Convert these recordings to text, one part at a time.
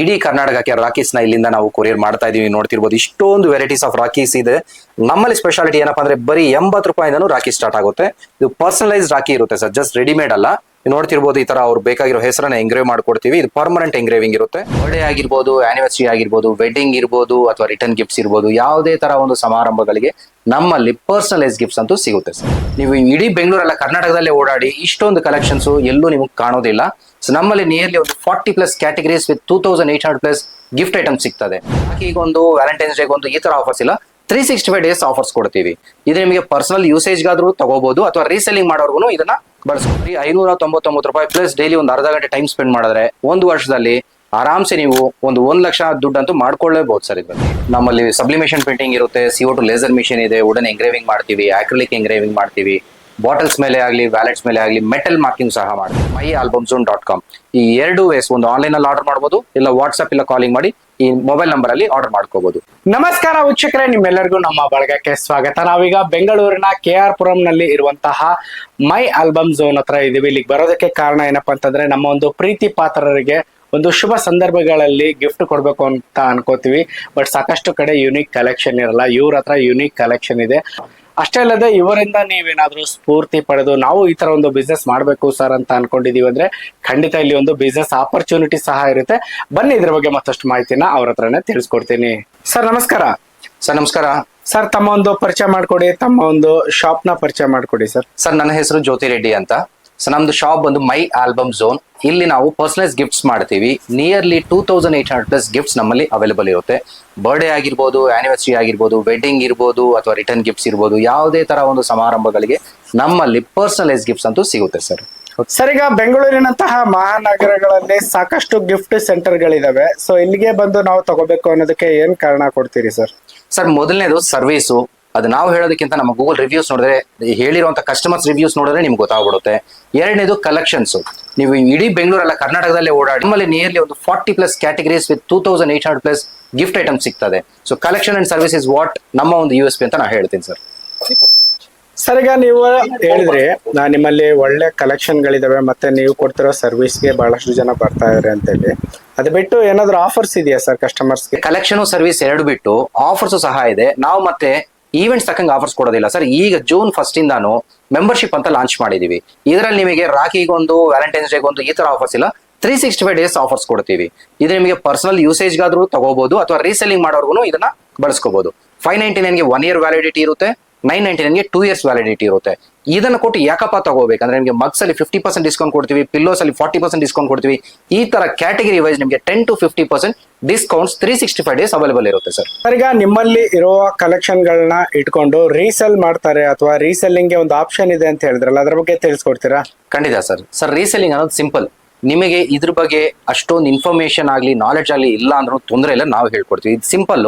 ಇಡೀ ಕರ್ನಾಟಕಕ್ಕೆ ರಾಕೀಸ್ನ ಇಲ್ಲಿಂದ ನಾವು ಕೊರಿಯರ್ ಮಾಡ್ತಾ ಇದೀವಿ. ನೋಡ್ತಿರ್ಬೋದು ಇಷ್ಟೊಂದು ವೆರೈಟೀಸ್ ಆಫ್ ರಾಕೀಸ್ ಇದೆ. ನಮ್ಮಲ್ಲಿ ಸ್ಪೆಷಾಲಿಟಿ ಏನಪ್ಪಾ ಅಂದ್ರೆ ಬರೀ ಎಂಬತ್ತು ರೂಪಾಯಿಂದನೂ ರಾಕಿ ಸ್ಟಾರ್ಟ್ ಆಗುತ್ತೆ. ಇದು ಪರ್ಸನಲೈಸ್ ರಾಕಿ ಇರುತ್ತೆ ಸರ್ ಜಸ್ಟ್ ರೆಡಿಮೇಡ್ ಅಲ್ಲ. ನೋಡ್ತಿರ್ಬೋದು ಈ ತರ ಅವ್ರು ಬೇಕಾಗಿರೋ ಹೆಸರನ್ನ ಎಂಗ್ರೇವ್ ಮಾಡ್ಕೊಡ್ತೀವಿ. ಇದು ಪರ್ಮನೆಂಟ್ ಎಂಗ್ರೇವಿಂಗ್ ಇರುತ್ತೆ. ಬರ್ಡೇ ಆಗಿರ್ಬೋದು ಆನಿವರ್ಸರಿ ಆಗಿರ್ಬೋದು ವೆಡ್ಡಿಂಗ್ ಇರ್ಬೋದು ಅಥವಾ ರಿಟರ್ನ್ ಗಿಫ್ಟ್ಸ್ ಇರ್ಬೋದು, ಯಾವುದೇ ತರ ಒಂದು ಸಮಾರಂಭಗಳಿಗೆ ನಮ್ಮಲ್ಲಿ ಪರ್ಸನಲೈಸ್ ಗಿಫ್ಟ್ಸ್ ಅಂತೂ ಸಿಗುತ್ತೆ ಸರ್. ನೀವು ಇಡೀ ಬೆಂಗಳೂರಲ್ಲ, ಕರ್ನಾಟಕದಲ್ಲೇ ಓಡಾಡಿ ಇಷ್ಟೊಂದು ಕಲೆಕ್ಷನ್ಸ್ ಎಲ್ಲೂ ನಿಮ್ಗೆ ಕಾಣೋದಿಲ್ಲ. ಸೊ ನಮ್ಮಲ್ಲಿ ನಿಯರ್ಲಿ ಒಂದು forty plus categories with two thousand eight hundred plus gift item ಸಿಗ್ತದೆ. ಒಂದು ವ್ಯಾಲೆಂಟೈನ್ಸ್ ಡೇಗೆ ಒಂದು ಈ ತರ ಆಫರ್ಸ್ ಇಲ್ಲ. Three sixty five days offers ಕೊಡ್ತೀವಿ. ಇದು ನಿಮಗೆ ಪರ್ಸನಲ್ ಯೂಸೇಜ್ಗಾದ್ರೂ ತಗೋಬಹುದು ಅಥವಾ ರೀಸೆಲಿಂಗ್ ಮಾಡೋರ್ಗು ಇದನ್ನ ಬಳಸ್ಕೊಡ್ರಿ ಐನೂರ ತೊಂಬತ್ತೊಂಬತ್ತು ರೂಪಾಯಿ ಪ್ಲಸ್ ಡೈಲಿ ಒಂದು ಅರ್ಧ ಗಂಟೆ ಟೈಮ್ ಸ್ಪೆಂಡ್ ಮಾಡಿದ್ರೆ ಒಂದು ವರ್ಷದಲ್ಲಿ ಆರಾಮ್ಸೆ ನೀವು ಒಂದು ಒಂದ್ ಲಕ್ಷ ದುಡ್ಡಂತೂ ಮಾಡ್ಕೊಳ್ಳೇಬಹುದು ಸರ್ ಇದ್ರಲ್ಲಿ. ನಮ್ಮಲ್ಲಿ ಸಬ್ಲಿಮೇಷನ್ ಪೇಂಟಿಂಗ್ ಇರುತ್ತೆ C O two laser machine ಇದೆ ವುಡನ್ ಎಂಗ್ರೇವಿಂಗ್ ಮಾಡ್ತೀವಿ ಆಕ್ರಿಲಿಕ್ ಎಂಗ್ರೇವಿಂಗ್ ಮಾಡ್ತೀವಿ ಬಾಟಲ್ಸ್ ಮೇಲೆ ಆಗಲಿ ವ್ಯಾಲೆಟ್ಸ್ ಮೇಲೆ ಆಗಲಿ ಮೆಟಲ್ ಮಾರ್ಕಿಂಗ್ ಸಹ ಮಾಡ್ತೀವಿ. ಮೈ ಆಲ್ಬಮ್ ಡಾಟ್ ಕಾಮ್ ಈ ಎರಡು ವೇಸ್ ಒಂದು ಆನ್ಲೈನ್ ಅಲ್ಲಿ ಆರ್ಡರ್ ಮಾಡಬಹುದು ಇಲ್ಲ ವಾಟ್ಸ್ಆಪ್ ಇಲ್ಲ ಕಾಲಿಂಗ್ ಮಾಡಿ ಈ ಮೊಬೈಲ್ ನಂಬರ್ ಅಲ್ಲಿ ಆರ್ಡರ್ ಮಾಡ್ಕೋಬಹುದು ನಮಸ್ಕಾರ ವೀಕ್ಷಕರೇ, ನಿಮ್ಮೆಲ್ಲರಿಗೂ ನಮ್ಮ ಬಳಗಕ್ಕೆ ಸ್ವಾಗತ. ನಾವೀಗ ಬೆಂಗಳೂರಿನ ಕೆ ಆರ್ ಪುರಂ ನಲ್ಲಿ ಇರುವಂತಹ ಮೈ ಆಲ್ಬಮ್ ಝೋನ್ ಹತ್ರ ಇದೀವಿ. ಇಲ್ಲಿಗೆ ಬರೋದಕ್ಕೆ ಕಾರಣ ಏನಪ್ಪಾ ಅಂತಂದ್ರೆ, ನಮ್ಮ ಒಂದು ಪ್ರೀತಿ ಪಾತ್ರರಿಗೆ ಒಂದು ಶುಭ ಸಂದರ್ಭಗಳಲ್ಲಿ ಗಿಫ್ಟ್ ಕೊಡ್ಬೇಕು ಅಂತ ಅನ್ಕೋತೀವಿ. ಬಟ್ ಸಾಕಷ್ಟು ಕಡೆ ಯುನಿಕ್ ಕಲೆಕ್ಷನ್ ಇರಲ್ಲ. ಇವ್ರ ಹತ್ರ ಯುನಿಕ್ ಕಲೆಕ್ಷನ್ ಇದೆ. ಅಷ್ಟೇ ಅಲ್ಲದೆ ಇವರಿಂದ ನೀವೇನಾದ್ರೂ ಸ್ಫೂರ್ತಿ ಪಡೆದು ನಾವು ಈ ತರ ಒಂದು ಬಿಸ್ನೆಸ್ ಮಾಡಬೇಕು ಸರ್ ಅಂತ ಅನ್ಕೊಂಡಿದೀವಿ ಅಂದ್ರೆ ಖಂಡಿತ ಇಲ್ಲಿ ಒಂದು ಬಿಸ್ನೆಸ್ ಆಪರ್ಚುನಿಟಿ ಸಹ ಇರುತ್ತೆ. ಬನ್ನಿ ಇದ್ರ ಬಗ್ಗೆ ಮತ್ತಷ್ಟು ಮಾಹಿತಿನ ಅವ್ರ ಹತ್ರನೇ ತಿಳಿಸ್ಕೊಡ್ತೀನಿ. ಸರ್ ನಮಸ್ಕಾರ. ಸರ್ ನಮಸ್ಕಾರ. ಸರ್ ತಮ್ಮ ಒಂದು ಪರಿಚಯ ಮಾಡ್ಕೊಡಿ ತಮ್ಮ ಒಂದು ಶಾಪ್ನ ಪರಿಚಯ ಮಾಡ್ಕೊಡಿ ಸರ್ ಸರ್ ನನ್ನ ಹೆಸರು ಜ್ಯೋತಿ ರೆಡ್ಡಿ ಅಂತ. ಸೊ ನಮ್ದು ಶಾಪ್ ಬಂದು ಮೈ ಆಲ್ಬಮ್ ಝೋನ್ ಇಲ್ಲಿ ನಾವು ಪರ್ಸನಲೈಸ್ ಗಿಫ್ಟ್ಸ್ ಮಾಡ್ತೀವಿ. Nearly two thousand eight hundred plus gifts ನಮ್ಮಲ್ಲಿ ಅವೈಲೇಬಲ್ ಇರುತ್ತೆ. ಬರ್ಡೇ ಆಗಿರ್ಬೋದು ಆನಿವರ್ಸರಿ ಆಗಿರ್ಬೋದು ವೆಡ್ಡಿಂಗ್ ಇರ್ಬೋದು ಅಥವಾ ರಿಟರ್ನ್ ಗಿಫ್ಟ್ಸ್ ಇರ್ಬೋದು ಯಾವುದೇ ತರ ಒಂದು ಸಮಾರಂಭಗಳಿಗೆ ನಮ್ಮಲ್ಲಿ ಪರ್ಸನಲೈಸ್ ಗಿಫ್ಟ್ಸ್ ಅಂತೂ ಸಿಗುತ್ತೆ ಸರ್ ಸರ್ ಈಗ ಬೆಂಗಳೂರಿನಂತಹ ಮಹಾನಗರಗಳಲ್ಲಿ ಸಾಕಷ್ಟು ಗಿಫ್ಟ್ ಸೆಂಟರ್ಗಳಿದಾವೆ ಸೊ ಇಲ್ಲಿಗೆ ಬಂದು ನಾವು ತಗೋಬೇಕು ಅನ್ನೋದಕ್ಕೆ ಏನ್ ಕಾರಣ ಕೊಡ್ತೀರಿ ಸರ್ ಸರ್ ಮೊದಲನೇದು ಸರ್ವಿಸು ಅದು ನಾವು ಹೇಳೋದಕ್ಕಿಂತ ನಮ್ಮ ಗೂಗಲ್ ರಿವ್ಯೂಸ್ ನೋಡಿದ್ರೆ ಹೇಳಿರುವಂತ ಕಸ್ಟಮರ್ಸ್ ರಿವ್ಯೂಸ್ ನೋಡಿದ್ರೆ ನಿಮ್ಗೆ ಗೊತ್ತಾಗ್ಬಿಡುತ್ತೆ. ಎರಡನೇದು ಕಲೆಕ್ಷನ್ಸ್ ನೀವು ಇಡೀ ಬೆಂಗಳೂರಲ್ಲ ಕರ್ನಾಟಕದಲ್ಲೇ ಓಡಾಡಿ ನಿಮ್ಮಲ್ಲಿ ನಿಯರ್ಲಿ ಒಂದು forty plus categories with two thousand eight hundred plus gift item ಸಿಗ್ತದೆ. So collection and service is what ನಮ್ಮ ಒಂದು ಯು ಎಸ್ ಪಿ ಅಂತ ನಾನು ಹೇಳ್ತೀನಿ ಸರ್ ಸರ್ ಈಗ ನೀವು ಹೇಳಿದ್ರಿ ನಾ ನಿಮ್ಮಲ್ಲಿ ಒಳ್ಳೆ ಕಲೆಕ್ಷನ್ಗಳಿದಾವೆ ಮತ್ತೆ ನೀವು ಕೊಡ್ತಿರೋ ಸರ್ವಿಸ್ಗೆ ಬಹಳಷ್ಟು ಜನ ಬರ್ತಾ ಇದಾರೆ ಅಂತ ಹೇಳಿ ಅದು ಬಿಟ್ಟು ಏನಾದ್ರು ಆಫರ್ಸ್ ಇದೆಯಾ ಸರ್ ಕಸ್ಟಮರ್ಸ್ಗೆ ಕಲೆಕ್ಷನ್ ಸರ್ವಿಸ್ ಎರಡು ಬಿಟ್ಟು ಆಫರ್ಸ್ ಸಹ ಇದೆ. ನಾವು ಮತ್ತೆ ಈವೆಂಟ್ಸ್ ತಕ್ಕಂಗೆ ಆಫರ್ಸ್ ಕೊಡೋದಿಲ್ಲ. ಸರ್, ಈಗ ಜೂನ್ ಫಸ್ಟ್ ಇಂದಾನು ಮೆಂಬರ್ಶಿಪ್ ಅಂತ ಲಾಂಚ್ ಮಾಡಿದೀವಿ. ಇದರಲ್ಲಿ ನಿಮಗೆ ರಾಖಿಗೊಂದು ವ್ಯಾಲೆಂಟೈನ್ಸ್ ಡೇಗೊಂದು ಈ ತರ ಆಫರ್ಸ್ ಇಲ್ಲ. Three sixty five days offers ಕೊಡ್ತೀವಿ. ಇದು ನಿಮಗೆ ಪರ್ಸನಲ್ ಯೂಸೇಜ್ಗಾದ್ರೂ ತಗೋಬಹುದು ಅಥವಾ ರೀಸೆಲ್ಲಿಂಗ್ ಮಾಡೋರ್ಗು ಇದನ್ನ ಬಳಸ್ಕೋಬಹುದು ಫೈವ್ ನೈಂಟಿ ನೈನ್ಗೆ ಒನ್ ಇಯರ್ ವ್ಯಾಲಿಡಿಟಿ ಇರುತ್ತೆ. ನೈನ್ ನೈಂಟಿ ನೈನ್ಗೆ ಟೂ ಇಯರ್ಸ್ ವ್ಯಾಲಿಡಿಟಿ ಇರುತ್ತೆ. ಇದನ್ನ ಕೊಟ್ಟು ಯಾಕಪ್ಪ ತಗೋಬೇಕಂದ್ರೆ ನಿಮಗೆ ಮಗ್ಸ್ ಅಲ್ಲಿ ಫಿಫ್ಟಿ ಪರ್ಸೆಂಟ್ ಡಿಸ್ಕೌಂಟ್ ಕೊಡ್ತೀವಿ ಪಿಲ್ಲೋಸ್ ಅಲ್ಲಿ ಫಾರ್ಟಿ ಪರ್ಸೆಂಟ್ ಡಿಸ್ಕೌಂಟ್ ಕೊಡ್ತೀವಿ. ಈ ತರ ಕ್ಯಾಟಗರಿ ವೈಸ್ ನಿಮಗೆ ten to fifty percent discounts three sixty five days available ಇರುತ್ತೆ ಸರ್. ಸರ್ ಈಗ ನಿಮ್ಮಲ್ಲಿ ಇರುವ ಕಲೆಕ್ಷನ್ ಗಳನ್ನ ಇಟ್ಕೊಂಡು ರೀಸೆಲ್ ಮಾಡ್ತಾರೆ ಅಥವಾ ರೀಸೆಲ್ಲಿಂಗ್ಗೆ ಒಂದು ಆಪ್ಷನ್ ಇದೆ ಅಂತ ಹೇಳಿದ್ರಲ್ಲ ಅದ್ರ ಬಗ್ಗೆ ತಿಳಿಸ್ಕೊಡ್ತೀರಾ? ಖಂಡಿತ ಸರ್. ಸರ್ ರೀಸೆಲ್ಲಿಂಗ್ ಅನ್ನೋದು ಸಿಂಪಲ್ ನಿಮಗೆ ಇದ್ರ ಬಗ್ಗೆ ಅಷ್ಟೊಂದು ಇನ್ಫಾರ್ಮೇಶನ್ ಆಗಲಿ ನಾಲೆಡ್ಜ್ ಆಗಲಿ ಇಲ್ಲ ಅಂದ್ರೂ ತೊಂದರೆ ಇಲ್ಲ ನಾವು ಹೇಳ್ಕೊಡ್ತೀವಿ. ಇದು ಸಿಂಪಲ್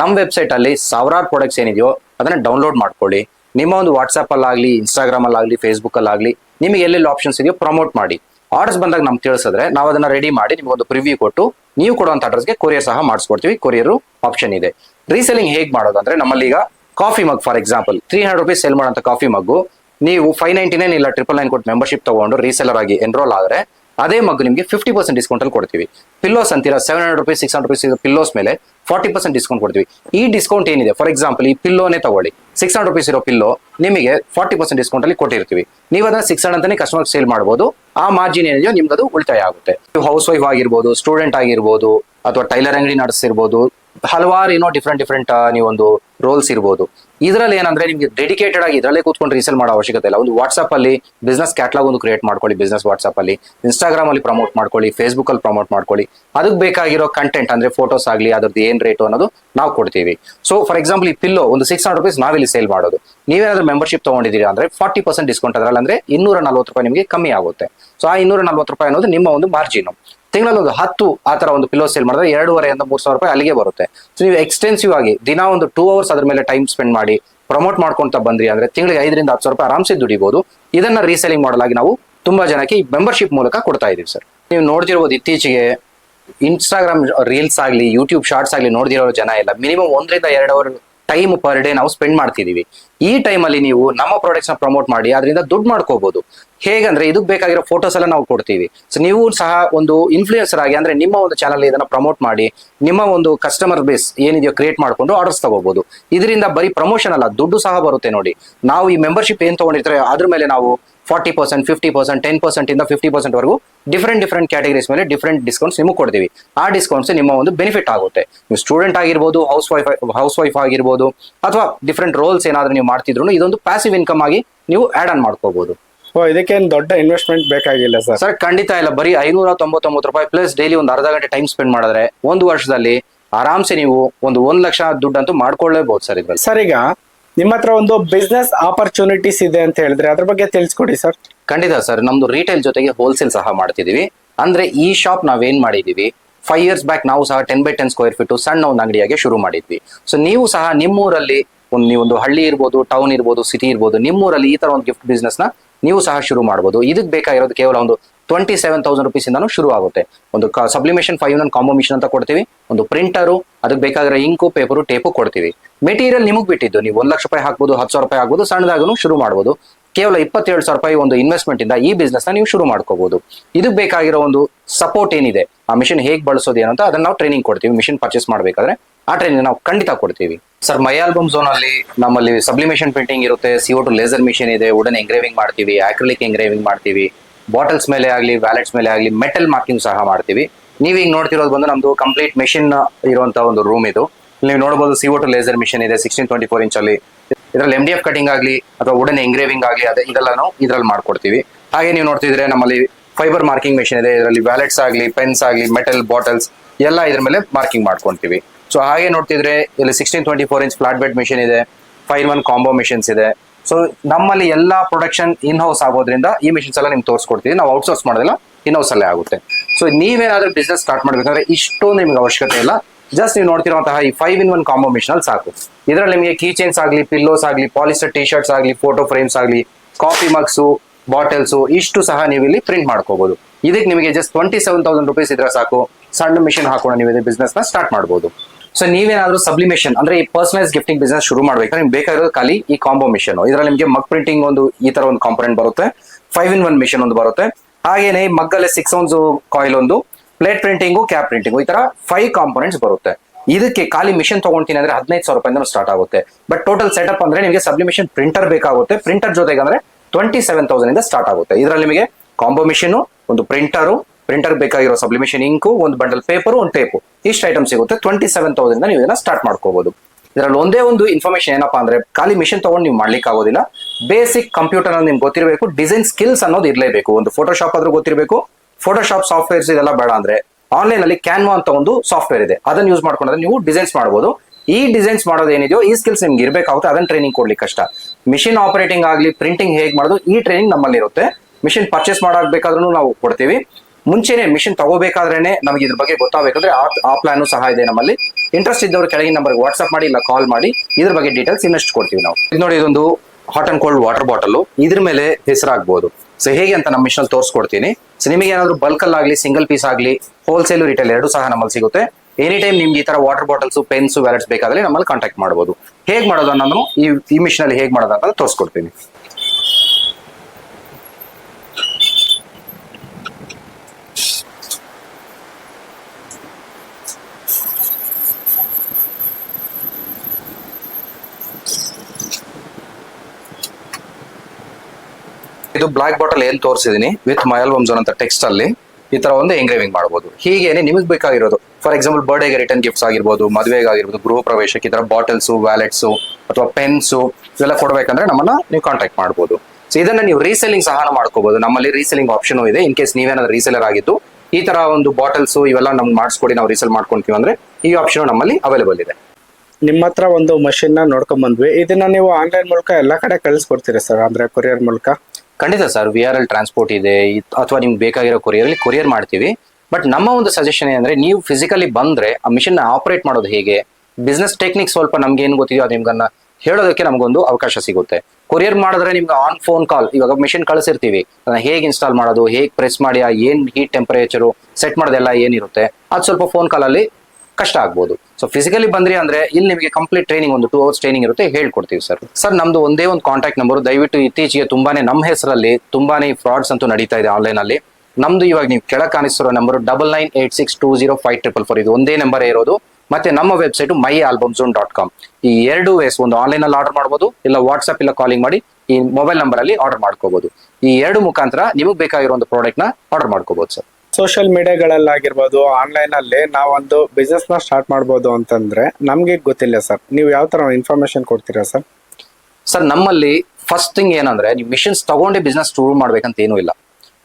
ನಮ್ಮ ವೆಬ್ಸೈಟ್ ಅಲ್ಲಿ ಸಾವಿರಾರು ಪ್ರಾಡಕ್ಟ್ಸ್ ಏನಿದೆಯೋ ಅದನ್ನ ಡೌನ್ಲೋಡ್ ಮಾಡ್ಕೊಳ್ಳಿ. ನಿಮ್ಮ ಒಂದು ವಾಟ್ಸ್ಆಪ್ ಅಲ್ಲಾಗ್ಲಿ ಇನ್ಸ್ಟಾಗ್ರಾಮ್ ಅಲ್ಲಾಗ್ಲಿ ಫೇಸ್ಬುಕ್ ಆಗಲಿ ನಿಮಗೆ ಎಲ್ಲೆಲ್ಲಿ ಆಪ್ಷನ್ಸ್ ಇದೆಯೋ ಪ್ರಮೋಟ್ ಮಾಡಿ. ಆರ್ಡರ್ಸ್ ಬಂದಾಗ ನಮ್ಗೆ ತಿಳಿಸಿದ್ರೆ ನಾವು ಅದನ್ನ ರೆಡಿ ಮಾಡಿ ನಿಮ್ಗೆ ಒಂದು ಪ್ರಿವ್ಯೂ ಕೊಟ್ಟು ನೀವು ಕೊಡುವಂತ ಅಡ್ರೆಸ್ಗೆ ಕೊರಿಯರ್ ಸಹ ಮಾಡಿಸ್ಕೊಡ್ತೀವಿ. ಕೊರಿಯರ್ ಆಪ್ಷನ್ ಇದೆ. ರೀಸೆಲಿಂಗ್ ಹೇಗೆ ಮಾಡೋದು ಅಂದ್ರೆ ನಮ್ಮಲ್ಲಿ ಈಗ coffee mug for example three hundred rupees sell ಮಾಡೋಂಥ ಕಾಫಿ ಮಗ್ಗು ನೀವು ಫೈವ್ ನೈಂಟಿ ನೈನ್ ಇಲ್ಲ ಟ್ರಿಪಲ್ ನೈನ್ ಕೊಟ್ಟು ಮೆಂಬರ್ಶಿಪ್ ತಗೊಂಡು ರೀಸೆಲರ್ ಆಗಿ ಎನ್ರೋಲ್ ಆದ್ರೆ ಅದೇ ಮಗ್ ನಿಮಗೆ ಫಿಫ್ಟಿ ಪರ್ಸೆಂಟ್ ಡಿಸ್ಕೌಂಟ್ ಅಲ್ಲಿ ಕೊಡ್ತೀವಿ. ಪಿಲ್ಲೋಸ್ ಅಂತೀರಾ seven hundred rupees six hundred rupees pillows ಮೇಲೆ ಫಾರ್ಟಿ ಪರ್ಸೆಂಟ್ ಡಿಸ್ಕೌಂಟ್ ಕೊಡ್ತೀವಿ. ಈ ಡಿಸ್ಕೌಂಟ್ ಏನಿದೆ? ಫಾರ್ ಎಕ್ಸಾಂಪಲ್ ಈ ಪಿಲ್ಲೋನೇ ತಗೊಳ್ಳಿ. ಸಿಕ್ಸ್ ಹಂಡ್ರೆಡ್ ರುಪೀಸ್ ಇರೋ ಪಿಲ್ಲೋ ನಿಮಗೆ ಫಾರ್ಟಿ ಪರ್ಸೆಂಟ್ ಡಿಸ್ಕೌಂಟ್ ಅಲ್ಲಿ ಕೊಟ್ಟಿರ್ತೀವಿ. ನೀವು ಅದನ್ನ ಸಿಕ್ಸ್ ಹಂಡ್ರೆಡ್ ಅಂತಾನೆ ಕಸ್ಟಮರ್ ಸೇಲ್ ಮಾಡಬಹುದು ಆ ಮಾರ್ಜಿನ್ ಏನಿದೆಯೋ ನಿಮ್ಗದು ಅದು ಉಳಿತಾಯ ಆಗುತ್ತೆ. ಹೌಸ್ ವೈಫ್ ಆಗಿರ್ಬೋದು ಸ್ಟೂಡೆಂಟ್ ಆಗಿರ್ಬೋದು ಅಥವಾ ಟೈಲರ್ ಅಂಗಡಿ ನಡೆಸಿರ್ಬೋದು ಹಲವಾರು ಏನೋ ಡಿಫ್ರೆಂಟ್ ಡಿಫ್ರೆಂಟ್ ನೀವೊಂದು ರೋಲ್ಸ್ ಇರ್ಬೋದು. ಇದರಲ್ಲಿ ಏನಂದ್ರೆ ನಿಮ್ಗೆ ಡೆಡಿಕೇಟೆಡ್ ಆಗಿ ಇದರಲ್ಲೇ ಕೂತ್ಕೊಂಡು ರೀಸೆಲ್ ಮಾಡೋ ಅವಶ್ಯಕತೆ ಇಲ್ಲ. ಒಂದು ವಾಟ್ಸ್ಆಪ್ ಅಲ್ಲಿ ಬಿಸ್ನೆಸ್ ಕ್ಯಾಟ್ಲಾಗ್ ಒಂದು ಕ್ರಿಯೇಟ್ ಮಾಡ್ಕೊಳ್ಳಿ ಬಿಸ್ನೆಸ್ ವಾಟ್ಸ್ಆಪ್ ಅಲ್ಲಿ. ಇನ್ಸ್ಟಾಗ್ರಾಮ್ ಅಲ್ಲಿ ಪ್ರಮೋಟ್ ಮಾಡ್ಕೊಳ್ಳಿ ಫೇಸ್ಬುಕ್ ಅಲ್ಲಿ ಪ್ರಮೋಟ್ ಮಾಡ್ಕೊಳ್ಳಿ. ಅದಕ್ಕೆ ಬೇಕಾಗಿರೋ ಕಂಟೆಂಟ್ ಅಂದ್ರೆ ಫೋಟೋಸ್ ಆಗಲಿ, ಅದ್ರದ್ದು ಏನ್ ರೇಟ್ ಅನ್ನೋದು ನಾವು ಕೊಡ್ತೀವಿ. ಸೊ ಫಾರ್ ಎಕ್ಸಾಂಪಲ್ ಈ ಪಿಲ್ಲೋ ಒಂದು ಸಿಕ್ಸ್ ಹಂಡ್ರೆಡ್ ರುಪೀಸ್ ನಾವಿಲ್ಲಿ ಸೇಲ್ ಮಾಡೋದು. ನೀವೇನಾದ್ರೂ ಮೆಂಬರ್ಶಿಪ್ ತಗೊಂಡಿದ್ದೀರಾ ಅಂದ್ರೆ ಫಾರ್ಟಿ ಪರ್ಸೆಂಟ್ ಡಿಸ್ಕೌಂಟ್ ಅದರಲ್ಲಿ ಅಂದ್ರೆ ಇನ್ನೂರ ನಲ್ವತ್ತು ರೂಪಾಯಿ ನಿಮಗೆ ಕಮ್ಮಿ ಆಗುತ್ತೆ. ಸೊ ಆ ಇನ್ನೂರ ನಲ್ವತ್ತು ರೂಪಾಯಿ ಅನ್ನೋದು ನಿಮ್ಮ ಒಂದು ಮಾರ್ಜಿನ್ ತಿಂಗಳಲ್ಲಿ ಒಂದು ಹತ್ತು ಆ ತರ ಒಂದು ಪಿಲೋ ಸೇಲ್ ಮಾಡಿದ್ರೆ ಎರಡೂವರೆಯಿಂದ ಮೂರು ಸಾವಿರ ರೂಪಾಯಿ ಅಲ್ಲಿಗೆ ಬರುತ್ತೆ. ಸೊ ನೀವು ಎಕ್ಸ್ಟೆನ್ಸಿವ್ ಆಗಿ ದಿನ ಒಂದು ಟೂ ಅವರ್ಸ್ ಅದ್ರ ಮೇಲೆ ಟೈಮ್ ಸ್ಪೆಂಡ್ ಮಾಡಿ ಪ್ರಮೋಟ್ ಮಾಡ್ಕೊಂತ ಬಂದ್ರಿ ಅಂದ್ರೆ ತಿಂಗಳಿಗೆ ಐದರಿಂದ ಹತ್ತು ಸಾವಿರ ರೂಪಾಯಿ ಆರಾಮ್ಸೆ ದುಡಿಬಹುದು ಇದನ್ನ ರೀಸೆಲಿಂಗ್ ಮಾಡಲಾಗಿ ನಾವು ತುಂಬಾ ಜನಕ್ಕೆ ಈ ಮೆಂಬರ್ಶಿಪ್ ಮೂಲಕ ಕೊಡ್ತಾ ಇದೀವಿ ಸರ್. ನೀವು ನೋಡ್ತಿರ್ಬೋದು ಇತ್ತೀಚೆಗೆ ಇನ್ಸ್ಟಾಗ್ರಾಮ್ ರೀಲ್ಸ್ ಆಗಲಿ ಯೂಟ್ಯೂಬ್ ಶಾರ್ಟ್ಸ್ ಆಗಲಿ ನೋಡ್ದಿರೋ ಜನ ಇಲ್ಲ. ಮಿನಿಮಮ್ ಒಂದರಿಂದ ಎರಡು ಅವರ್ ಟೈಮ್ ಪರ್ ಡೇ ನಾವು ಸ್ಪೆಂಡ್ ಮಾಡ್ತಿದೀವಿ. ಈ ಟೈಮಲ್ಲಿ ನೀವು ನಮ್ಮ ಪ್ರಾಡಕ್ಟ್ಸ್ನ ಪ್ರಮೋಟ್ ಮಾಡಿ, ಅದರಿಂದ ದುಡ್ಡು ಮಾಡ್ಕೋಬಹುದು ಹೇಗಂದ್ರೆ ಇದಕ್ಕೆ ಬೇಕಾಗಿರೋ ಫೋಟೋಸ್ ಎಲ್ಲ ನಾವು ಕೊಡ್ತೀವಿ. ಸೊ ನೀವು ಸಹ ಒಂದು ಇನ್ಫ್ಲೂಯೆನ್ಸರ್ ಆಗಿ, ಅಂದ್ರೆ ನಿಮ್ಮ ಒಂದು ಚಾನಲ್ ಇದನ್ನ ಪ್ರಮೋಟ್ ಮಾಡಿ, ನಿಮ್ಮ ಒಂದು ಕಸ್ಟಮರ್ ಬೇಸ್ ಏನಿದೆಯೋ ಕ್ರಿಯೇಟ್ ಮಾಡ್ಕೊಂಡು ಆರ್ಡರ್ಸ್ ತಗೋಬಹುದು ಇದರಿಂದ ಬರೀ ಪ್ರಮೋಷನ್ ಅಲ್ಲ, ದುಡ್ಡು ಸಹ ಬರುತ್ತೆ ನೋಡಿ. ನಾವು ಈ ಮೆಂಬರ್ಶಿಪ್ ಏನ್ ತಗೊಂಡಿರ್ತಾರೆ, ಅದ್ರ ಮೇಲೆ ನಾವು forty percent fifty percent ten percent ಇಂದ ಫಿಫ್ಟಿ ಪರ್ಸೆಂಟ್ ವರೆಗೂ ಡಿಫ್ರೆಂಟ್ ಡಿಫ್ರೆಂಟ್ ಕ್ಯಾಟಗರೀಸ್ ಮೇಲೆ ಡಿಫ್ರೆಂಟ್ ಡಿಸ್ಕೌಂಟ್ಸ್ ನಿಮಗೆ ಕೊಡ್ತೀವಿ. ಆ ಡಿಸ್ಕೌಂಟ್ಸ್ ನಿಮ್ಮ ಒಂದು ಬೆನಿಫಿಟ್ ಆಗುತ್ತೆ. ನೀವು ಸ್ಟೂಡೆಂಟ್ ಆಗಿರ್ಬೋದು ಹೌಸ್ ವೈಫ್ ಹೌಸ್ ವೈಫ್ ಆಗಿರ್ಬೋದು ಅಥವಾ ಡಿಫ್ರೆಂಟ್ ರೋಲ್ಸ್ ಏನಾದರೂ ನೀವು ಮಾಡ್ತಿದ್ರು ಇದೊಂದು ಪ್ಯಾಸಿವ್ ಇನ್ಕಮ್ ಆಗಿ ನೀವು ಆಡ್ ಆನ್ ಮಾಡ್ಕೋಬಹುದು ಓ ಇದಕ್ಕೇನು ದೊಡ್ಡ ಇನ್ವೆಸ್ಟ್ಮೆಂಟ್ ಬೇಕಾಗಿಲ್ಲ ಸರ್? ಸರ್ ಖಂಡಿತ ಇಲ್ಲ. ಬರೀ ಐನೂರ ತೊಂಬತ್ತೊಂಬತ್ತು ರೂಪಾಯಿ ಪ್ಲಸ್ ಡೈಲಿ ಒಂದು ಅರ್ಧ ಗಂಟೆ ಟೈಮ್ ಸ್ಪೆಂಡ್ ಮಾಡಿದ್ರೆ ಒಂದು ವರ್ಷದಲ್ಲಿ ಆರಾಮ್ಸೆ ನೀವು ಒಂದು ಒಂದು ಲಕ್ಷ ದುಡ್ಡಂತೂ ಮಾಡ್ಕೊಳ್ಳೇಬಹುದು ಸರ್ ಇದ್ರಲ್ಲಿ. ಸರ್ ಈಗ ನಿಮ್ಮ ಹತ್ರ ಒಂದು ಬಿಸ್ನೆಸ್ ಆಪರ್ಚುನಿಟೀಸ್ ಇದೆ ಅಂತ ಹೇಳಿದ್ರೆ ಅದ್ರ ಬಗ್ಗೆ ತಿಳಿಸ್ಕೊಡಿ ಸರ್. ಖಂಡಿತ ಸರ್, ನಮ್ದು ರಿಟೇಲ್ ಜೊತೆಗೆ ಹೋಲ್ಸೇಲ್ ಸಹ ಮಾಡ್ತಿದೀವಿ. ಅಂದ್ರೆ ಈ ಶಾಪ್ ನಾವೇನ್ ಮಾಡಿದೀವಿ? ಫೈವ್ ಇಯರ್ಸ್ ಬ್ಯಾಕ್ ನಾವು ಸಹ ten by ten square feet ಸಣ್ಣ ಒಂದು ಅಂಗಡಿಯಾಗಿ ಶುರು ಮಾಡಿದ್ವಿ. ಸೊ ನೀವು ಸಹ ನಿಮ್ಮೂರಲ್ಲಿ ಒಂದು ನೀವೊಂದು ಹಳ್ಳಿ ಇರ್ಬೋದು ಟೌನ್ ಇರ್ಬೋದು ಸಿಟಿ ಇರ್ಬೋದು, ನಿಮ್ಮೂರಲ್ಲಿ ಈ ತರ ಒಂದು ಗಿಫ್ಟ್ ಬಿಸ್ನೆಸ್ನ ನೀವು ಸಹ ಶುರು ಮಾಡಬಹುದು ಇದಕ್ಕೆ ಬೇಕಾಗಿರೋದು ಕೇವಲ ಒಂದು ಟ್ವೆಂಟಿ ಸೆವೆನ್ ತೌಸಂಡ್ ರುಪೀಸ್ ಇಂದಾನು ಶುರು ಆಗುತ್ತೆ. ಒಂದು sublimation five in one combo machine ಅಂತ ಕೊಡ್ತೀವಿ. ಒಂದು ಪ್ರಿಂಟರು ಅದಕ್ಕೆ ಬೇಕಾಗಿರೋ ಇಂಕು ಪೇಪರು ಟೇಪು ಕೊಡ್ತೀವಿ. ಮೆಟೀರಿಯಲ್ ನಿಮಗೆ ಬಿಟ್ಟಿದ್ದು, ನೀವು ಒಂದು ಲಕ್ಷ ರೂಪಾಯಿ ಹಾಕ್ಬೋದು, ಹತ್ತು ಸಾವಿರ ರೂಪಾಯಿ ಆಗ್ಬೋದು ಸಣ್ಣದಾಗೂ ಶುರು ಮಾಡ್ಬೋದು. ಕೇವಲ ಇಪ್ಪತ್ತೇಳು ಸಾವಿರ ರೂಪಾಯಿ ಒಂದು ಇನ್ವೆಸ್ಟ್ಮೆಂಟ್ ಇಂದ ಈ ಬಿಸ್ನೆಸ್ನ ನೀವು ಶುರು ಮಾಡ್ಕೋಬಹುದು ಇದಕ್ಕೆ ಬೇಕಾಗಿರೋ ಒಂದು ಸಪೋರ್ಟ್ ಏನಿದೆ? ಆ ಮಿಷನ್ ಹೇಗೆ ಬಳಸೋದು ಏನಂತ ಅದನ್ನ ನಾವು ಟ್ರೈನಿಂಗ್ ಕೊಡ್ತೀವಿ. ಮಿಷನ್ ಪರ್ಚೇಸ್ ಮಾಡಬೇಕಾದ್ರೆ. ಆ ಟ್ರೈನಿಂಗ್ ನಾವು ಖಂಡಿತ ಕೊಡ್ತೀವಿ. ಸರ್ ಮೈ ಆಲ್ಬಮ್ ಝೋನ್ ಅಲ್ಲಿ ನಮ್ಮಲ್ಲಿ ಸಬ್ಲಿಮೇಷನ್ ಪೇಂಟಿಂಗ್ ಇರುತ್ತೆ C O two laser machine ಇದೆ ವುಡನ್ ಎಂಗ್ರೇವಿಂಗ್ ಮಾಡ್ತೀವಿ ಆಕ್ರಿಲಿಕ್ ಎಂಗ್ರೇವಿಂಗ್ ಮಾಡ್ತೀವಿ ಬಾಟಲ್ಸ್ ಮೇಲೆ ಆಗಲಿ ವ್ಯಾಲೆಟ್ಸ್ ಮೇಲೆ ಆಗಲಿ ಮೆಟಲ್ ಮಾರ್ಕಿಂಗ್ ಸಹ ಮಾಡ್ತೀವಿ. ನೀವು ಈಗ ನೋಡ್ತಿರೋದು ಬಂದು ನಮ್ದು ಕಂಪ್ಲೀಟ್ ಮೆಷಿನ್ ಇರುವಂತ ಒಂದು ರೂಮ್ ಇದು. ನೀವು ನೋಡಬಹುದು C O two laser machine ಇದೆ ಸಿಕ್ಸ್ಟೀನ್ ಟ್ವೆಂಟಿ ಫೋರ್ ಇಂಚ್ ಅಲ್ಲಿ. ಇದರಲ್ಲಿ ಎಂ ಡಿ ಎಫ್ ಕಟಿಂಗ್ ಆಗಲಿ, ಅಥವಾ ಉಡನ್ ಎಂಗ್ರೇವಿಂಗ್ ಆಗಲಿ, ಅದೇ ಇದೆಲ್ಲ ನಾವು ಇದರಲ್ಲಿ ಮಾಡ್ಕೊಡ್ತೀವಿ. ಹಾಗೆ ನೀವು ನೋಡ್ತಿದ್ರೆ ನಮ್ಮಲ್ಲಿ ಫೈಬರ್ ಮಾರ್ಕಿಂಗ್ ಮೆಷಿನ್ ಇದೆ, ಇದರಲ್ಲಿ ವ್ಯಾಲೆಟ್ಸ್ ಆಗಲಿ ಪೆನ್ಸ್ ಆಗಲಿ ಮೆಟಲ್ ಬಾಟಲ್ಸ್ ಎಲ್ಲ ಇದ್ರ ಮೇಲೆ ಮಾರ್ಕಿಂಗ್ ಮಾಡ್ಕೊಂತೀವಿ ಸೊ ಹಾಗೆ ನೋಡ್ತಿದ್ರೆ ಇಲ್ಲಿ sixteen twenty four inch flat bed machine ಇದೆ ಫೈವ್ ಒನ್ ಕಾಂಬೋ ಮಿಷಿನ್ಸ್ ಇದೆ. ಸೊ ನಮ್ಮಲ್ಲಿ ಎಲ್ಲಾ ಪ್ರೊಡಕ್ಷನ್ ಇನ್ ಹೌಸ್ ಆಗೋದ್ರಿಂದ ಈ ಮಿಷಿನ್ಸ್ ಎಲ್ಲ ನಿಮ್ಗೆ ತೋರಿಸ್ಕೊಡ್ತೀವಿ. ನಾವು ಔಟ್ಸೋರ್ಸ್ ಮಾಡೋದಿಲ್ಲ ಇನ್ ಹೌಸ್ ಅಲ್ಲೇ ಆಗುತ್ತೆ. ಸೊ ನೀವೇನಾದ್ರೂ ಬಿಸ್ನೆಸ್ ಸ್ಟಾರ್ಟ್ ಮಾಡ್ಬೇಕಂದ್ರೆ ಇಷ್ಟೊಂದು ನಿಮ್ಗೆ ಅವಶ್ಯಕತೆ ಇಲ್ಲ. ಜಸ್ಟ್ ನೀವು ನೋಡ್ತಿರುವಂತಹ ಈ five in one combo machine ಅಲ್ಲಿ ಸಾಕು. ಇದರಲ್ಲಿ ನಿಮಗೆ ಕೀ ಚೈನ್ಸ್ ಆಗಲಿ ಪಿಲ್ಲೋಸ್ ಆಗಲಿ ಪಾಲಿಸ್ಟರ್ ಟಿ ಶರ್ಟ್ಸ್ ಆಗಲಿ ಫೋಟೋ ಫ್ರೇಮ್ಸ್ ಆಗಲಿ ಕಾಫಿ ಮಗ್ಸು ಬಾಟಲ್ಸ್ ಇಷ್ಟು ಸಹ ನೀವು ಇಲ್ಲಿ ಪ್ರಿಂಟ್ ಮಾಡ್ಕೋಬಹುದು ಇದಕ್ಕೆ ನಿಮಗೆ just twenty seven thousand rupees ಇದ್ರೆ ಸಾಕು. ಸಣ್ಣ ಮಿಷಿನ್ ಹಾಕೊಂಡು ನೀವು ಇದೇ ಬಿಸ್ನೆಸ್ನ ಸ್ಟಾರ್ಟ್ ಮಾಡಬಹುದು ಸೊ ನೀವೇನಾದ್ರೂ ಸಬ್ಲಿಮೇಷನ್ ಅಂದ್ರೆ ಈ ಪರ್ಸನಲೈಸ್ ಗಿಫ್ಟಿಂಗ್ ಬಿಸ್ನೆಸ್ ಶುರು ಮಾಡ್ಬೇಕಾದ್ರೆ ನಿಮ್ಗೆ ಬೇಕಾಗಿರೋದು ಖಾಲಿ ಈ ಕಾಂಬೋ ಮಿಷನ್ ಇದರಲ್ಲಿ ನಿಮಗೆ ಮಗ್ ಪ್ರಿಂಟಿಂಗ್ ಒಂದು ಈ ತರ ಒಂದು ಕಾಂಪೊನೆಂಟ್ ಬರುತ್ತೆ. ಫೈವ್ ಇನ್ ಒನ್ ಮಿಷನ್ ಒಂದು ಬರುತ್ತೆ. ಹಾಗೇನೆ ಮಗ್ಗಲ್ಲಿ ಸಿಕ್ಸ್ ಒನ್ಸ್ ಕಾಯಿಲ್ ಒಂದು ಪ್ಲೇಟ್ ಪ್ರಿಂಟಿಂಗು ಕ್ಯಾಪ್ ಪ್ರಿಂಟಿಂಗು ಈ ತರ ಫೈವ್ ಕಾಂಪೊನೆಂಟ್ಸ್ ಬರುತ್ತೆ. ಇದಕ್ಕೆ ಖಾಲಿ ಮಿಷನ್ ತಗೊಂತೀನಿ ಅಂದ್ರೆ ಹದಿನೈದು ಸಾವಿರ ರೂಪಾಯಿಂದ ಸ್ಟಾರ್ಟ್ ಆಗುತ್ತೆ. ಬಟ್ ಟೋಟಲ್ ಸೆಟಪ್ ಅಂದ್ರೆ ನಿಮಗೆ ಸಬ್ಲಿಮಿಷನ್ ಪ್ರಿಂಟರ್ ಬೇಕಾಗುತ್ತೆ. ಪ್ರಿಂಟರ್ ಜೊತೆಗೆ ಅಂದ್ರೆ ಟ್ವೆಂಟಿ ಸೆವೆನ್ ತೌಸಂಡ್ ಇಂದ ಸ್ಟಾರ್ಟ್ ಆಗುತ್ತೆ. ಇದರಲ್ಲಿ ನಿಮಗೆ ಕಾಂಬೋ ಮಿಷನ್ ಒಂದು ಪ್ರಿಂಟರು ಪ್ರಿಂಟರ್ ಬೇಕಾಗಿರೋ ಸಬ್ಲಿಮೇಷನ್ ಇಂಕು ಒಂದು ಬಂಡಲ್ ಪೇಪರ್ ಒಂದು ಟೇಪು ಇಷ್ಟು ಐಟಮ್ ಸಿಗುತ್ತೆ. ಟ್ವೆಂಟಿ ಸೆವೆನ್ ತೌಸಂಡ್ ನೀವು ಇದನ್ನ ಸ್ಟಾರ್ಟ್ ಮಾಡ್ಕೋಬಹುದು ಇದರಲ್ಲಿ ಒಂದೇ ಒಂದು ಇನ್ಫಾರ್ಮೇಶನ್ ಏನಪ್ಪಾ ಅಂದ್ರೆ ಖಾಲಿ ಮಿಷನ್ ತಗೊಂಡು ನೀವು ಮಾಡ್ಲಿಕ್ಕೆ ಆಗೋದಿಲ್ಲ. ಬೇಸಿಕ್ ಕಂಪ್ಯೂಟರ್ ಅಲ್ಲಿ ನಿಮ್ಗೆ ಗೊತ್ತಿರಬೇಕು ಡಿಸೈನ್ ಸ್ಕಿಲ್ಸ್ ಅನ್ನೋದು ಇರಲೇಬೇಕು. ಒಂದು ಫೋಟೋಶಾಪ್ ಆದ್ರೂ ಗೊತ್ತಿರಬೇಕು. ಫೋಟೋಶಾಪ್ ಸಾಫ್ಟ್ವೇರ್ಸ್ ಇದೆಲ್ಲ ಬೇಡ ಅಂದ್ರೆ ಆನ್ಲೈನ್ ಅಲ್ಲಿ ಕ್ಯಾನ್ವಾ ಅಂತ ಒಂದು ಸಾಫ್ಟ್ವೇರ್ ಇದೆ. ಅದನ್ನ ಯೂಸ್ ಮಾಡ್ಕೊಂಡ್ರೆ ನೀವು ಡಿಸೈನ್ಸ್ ಮಾಡಬಹುದು ಈ ಡಿಸೈನ್ಸ್ ಮಾಡೋದು ಏನಿದೆಯೋ, ಈ ಸ್ಕಿಲ್ಸ್ ನಿಮ್ಗೆ ಇರಬೇಕಾಗುತ್ತೆ. ಅದನ್ನ ಟ್ರೈನಿಂಗ್ ಕೊಡ್ಲಿಕ್ಕೆ ಕಷ್ಟ ಮಿಷಿನ್ ಆಪರೇಟಿಂಗ್ ಆಗಲಿ ಪ್ರಿಂಟಿಂಗ್ ಹೇಗೆ ಮಾಡೋದು, ಈ ಟ್ರೈನಿಂಗ್ ನಮ್ಮಲ್ಲಿ ಇರುತ್ತೆ ಮಿಷಿನ್ ಪರ್ಚೇಸ್ ಮಾಡಬೇಕಾದ್ರೂ ನಾವು ಕೊಡ್ತೀವಿ. ಮುಂಚೆನೆ ಮಿಷನ್ ತಗೋಬೇಕಾದ್ರೇನೆ ನಮಗೆ ಇದ್ರ ಬಗ್ಗೆ ಗೊತ್ತಾಗಬೇಕಂದ್ರೆ ಆ ಪ್ಲಾನು ಸಹ ಇದೆ ನಮ್ಮಲ್ಲಿ. ಇಂಟ್ರೆಸ್ಟ್ ಇದ್ದವರು ಕೆಳಗಿನ ನಂಬರ್ ವಾಟ್ಸ್ಆಪ್ ಮಾಡಿ ಇಲ್ಲ ಕಾಲ್ ಮಾಡಿ, ಇದ್ರ ಬಗ್ಗೆ ಡೀಟೇಲ್ಸ್ ಇನ್ನಷ್ಟು ಕೊಡ್ತೀವಿ ನಾವು. ಇದು ನೋಡಿ ಇದೊಂದು hot and cold water bottle ಇದ್ರ ಮೇಲೆ ಹೆಸರಾಗ್ಬೋದು. ಸೊ ಹೇಗೆ ಅಂತ ನಮ್ಮ ಮಿಷನ್ ತೋರಿಸ್ಕೊಡ್ತೀನಿ. ಸೊ ನಿಮಗೆ ಏನಾದ್ರು ಬಲ್ಕಲ್ ಆಗಲಿ ಸಿಂಗಲ್ ಪೀಸ್ ಆಗಲಿ ಹೋಲ್ಸೇಲ್ ರಿಟೇಲ್ ಎರಡು ಸಹ ನಮ್ಮಲ್ಲಿ ಸಿಗುತ್ತೆ. ಎನಿ ಟೈಮ್ ನಿಮ್ಗೆ ಈ ತರ ವಾಟರ್ ಬಾಟಲ್ಸ್ ಪೆನ್ಸ್ ವ್ಯಾಲೆಟ್ಸ್ ಬೇಕಾದ್ರೆ ನಮ್ಮಲ್ಲಿ ಕಾಂಟ್ಯಾಕ್ಟ್ ಮಾಡಬಹುದು ಹೇಗೆ ಮಾಡೋದು ನಾನು ಈ ಈ ಮಿಷನ್ ಅಲ್ಲಿ ಹೇಗೆ ಮಾಡೋದು ಅಂತ ತೋರಿಸ್ಕೊಡ್ತೀನಿ. ಇದು ಬ್ಲಾಕ್ ಬಾಟಲ್ ಏನ್ ತೋರಿಸಿದೀನಿ ವಿತ್ ಮೈ ಆಲ್ಬಮ್ಸ್ ಅಂತ ಟೆಕ್ಸ್ಟ್ ಅಲ್ಲಿ. ಈ ತರ ಒಂದು ಎಂಗ್ರೇವಿಂಗ್ ಮಾಡಬಹುದು ಹೀಗೇನೆ ನಿಮಗೆ ಬೇಕಾಗಿರೋದು. ಫಾರ್ ಎಕ್ಸಾಂಪಲ್ ಬರ್ಡೇಗೆ ರಿಟರ್ನ್ ಗಿಫ್ಟ್ಸ್ ಆಗಿರ್ಬೋದು, ಮದುವೆಗೆ ಆಗಿರ್ಬೋದು, ಗೃಹ ಪ್ರವೇಶಕ್ಕೆ ಈ ತರ ಬಾಟಲ್ಸ್ ವ್ಯಾಲೆಟ್ಸ್ ಅಥವಾ ಪೆನ್ಸು ಇವೆಲ್ಲ ಕೊಡಬೇಕಂದ್ರೆ ನಮ್ಮನ್ನ ನೀವು ಕಾಂಟ್ಯಾಕ್ಟ್ ಮಾಡಬಹುದು ಸೊ ಇದನ್ನ ನೀವು ರೀಸೆಲಿಂಗ್ ಸಹ ಮಾಡ್ಕೋಬಹುದು ನಮ್ಮಲ್ಲಿ ರೀಸೆಲಿಂಗ್ ಆಪ್ಷನ್ ಇದೆ. ಇನ್ ಕೇಸ್ ನೀವೇನಾದ್ರೂ ರೀಸೆಲರ್ ಆಗಿದ್ದು, ಈ ತರ ಒಂದು ಬಾಟಲ್ಸ್ ಇವೆಲ್ಲ ನಮ್ಗೆ ಮಾಡಿಸ್ಕೊಡಿ, ನಾವು ರೀಸೆಲ್ ಮಾಡ್ಕೊಂತೀವಿ ಅಂದ್ರೆ ಈ ಆಪ್ಷನ್ ನಮ್ಮಲ್ಲಿ ಅವೈಲೇಬಲ್ ಇದೆ. ನಿಮ್ಮ ಹತ್ರ ಒಂದು ಮಷಿನ್ನ ನೋಡ್ಕೊಂಡ್ ಬಂದ್ವಿ. ಇದನ್ನ ನೀವು ಆನ್ಲೈನ್ ಮೂಲಕ ಎಲ್ಲಾ ಕಡೆ ಕಳಿಸ್ಕೊಡ್ತೀರಾ ಸರ್? ಅಂದ್ರೆ ಕೊರಿಯರ್ ಮೂಲಕ? ಖಂಡಿತ sir V R L transport ಇದೆ ಅಥವಾ ನಿಮ್ಗೆ ಬೇಕಾಗಿರೋ ಕೊರಿಯರ್ ಅಲ್ಲಿ ಕೊರಿಯರ್ ಮಾಡ್ತೀವಿ. ಬಟ್ ನಮ್ಮ ಒಂದು ಸಜೆಷನ್ ಏನಂದ್ರೆ, ನೀವು ಫಿಸಿಕಲಿ ಬಂದ್ರೆ ಆ ಮಿಷನ್ ಆಪರೇಟ್ ಮಾಡೋದು ಹೇಗೆ? ಬಿಸ್ನೆಸ್ ಟೆಕ್ನಿಕ್ ಸ್ವಲ್ಪ ನಮ್ಗೆ ಏನು ಗೊತ್ತಿದೆಯೋ ಅದು ನಿಮ್ಗನ್ನ ಹೇಳೋದಕ್ಕೆ ನಮಗೊಂದು ಅವಕಾಶ ಸಿಗುತ್ತೆ. ಕೊರಿಯರ್ ಮಾಡಿದ್ರೆ ನಿಮ್ಗೆ ಆನ್ ಫೋನ್ ಕಾಲ್ ಇವಾಗ ಮಿಷನ್ ಕಳಿಸಿರ್ತೀವಿ. ಅದನ್ನ ಹೇಗೆ ಇನ್ಸ್ಟಾಲ್ ಮಾಡೋದು, ಹೇಗೆ ಪ್ರೆಸ್ ಮಾಡಿ, ಆ ಏನ್ ಹೀಟ್ ಟೆಂಪರೇಚರು ಸೆಟ್ ಮಾಡೋದೆಲ್ಲ ಏನಿರುತ್ತೆ. ಅದು ಸ್ವಲ್ಪ ಫೋನ್ ಕಾಲಲ್ಲಿ ಕಷ್ಟ ಆಗ್ಬೋದು. ಸೊ ಫಿಸಿಕಲಿ ಬಂದ್ರಿ ಅಂದ್ರೆ ಇಲ್ಲಿ ನಿಮಗೆ ಕಂಪ್ಲೀಟ್ ಟ್ರೈನಿಂಗ್ ಒಂದು ಟೂ ಅವರ್ಸ್ ಟ್ರೈನಿಂಗ್ ಇರುತ್ತೆ, ಹೇಳ್ಕೊಡ್ತೀವಿ ಸರ್ ಸರ್ ನಮ್ದು ಒಂದೇ ಒಂದು ಕಾಂಟ್ಯಾಕ್ಟ್ ನಂಬರ್ ದಯವಿಟ್ಟು ಇತ್ತೀಚೆಗೆ ತುಂಬಾನೇ ನಮ್ಮ ಹೆಸರಲ್ಲಿ ತುಂಬಾನೇ ಫ್ರಾಡ್ಸ್ ಅಂತೂ ನಡೀತಾ ಇದೆ ಆನ್ಲೈನ್ ಅಲ್ಲಿ. ನಮ್ದು ಇವಾಗ ನೀವು ಕೆಳ ಕಾಣಿಸ್ತಿರೋ number double nine eight six two zero five triple four ಇದು ಒಂದೇ ನಂಬರ್ ಇರೋದು. ಮತ್ತೆ ನಮ್ಮ website my Album Zone dot com ಈ ಎರಡು ವೇಸ್ ಒಂದು ಆನ್ಲೈನ್ ಅಲ್ಲಿ ಆರ್ಡರ್ ಮಾಡಬಹುದು ಇಲ್ಲ ವಾಟ್ಸ್ಆಪ್ ಇಲ್ಲ ಕಾಲಿಂಗ್ ಮಾಡಿ ಈ ಮೊಬೈಲ್ ನಂಬರ್ ಅಲ್ಲಿ ಆರ್ಡರ್ ಮಾಡ್ಕೋಬಹುದು ಈ ಎರಡು ಮುಖಾಂತರ ನಿಮಗೆ ಬೇಕಾಗಿರೋ ಒಂದು ಪ್ರಾಡಕ್ಟ್ನ ಆರ್ಡರ್ ಮಾಡ್ಕೋಬಹುದು ಸರ್ ಸೋಷಿಯಲ್ ಮೀಡಿಯಾಗಳಲ್ಲಾಗಿರ್ಬೋದು ಆನ್ಲೈನ್ ಅಲ್ಲಿ ನಾವೊಂದು ಬಿಸ್ನೆಸ್ನ ಸ್ಟಾರ್ಟ್ ಮಾಡ್ಬೋದು ಅಂತಂದ್ರೆ ನಮ್ಗೆ ಗೊತ್ತಿಲ್ಲ ಸರ್ ನೀವು ಯಾವ ತರ ಇನ್ಫಾರ್ಮೇಶನ್ ಕೊಡ್ತೀರಾ ಸರ್ ಸರ್ ನಮ್ಮಲ್ಲಿ ಫಸ್ಟ್ ಥಿಂಗ್ ಏನಂದ್ರೆ ನೀವು ಮಿಷನ್ಸ್ ತಗೊಂಡೇ ಬಿಸ್ನೆಸ್ ಶುರು ಮಾಡ್ಬೇಕಂತ ಏನೂ ಇಲ್ಲ.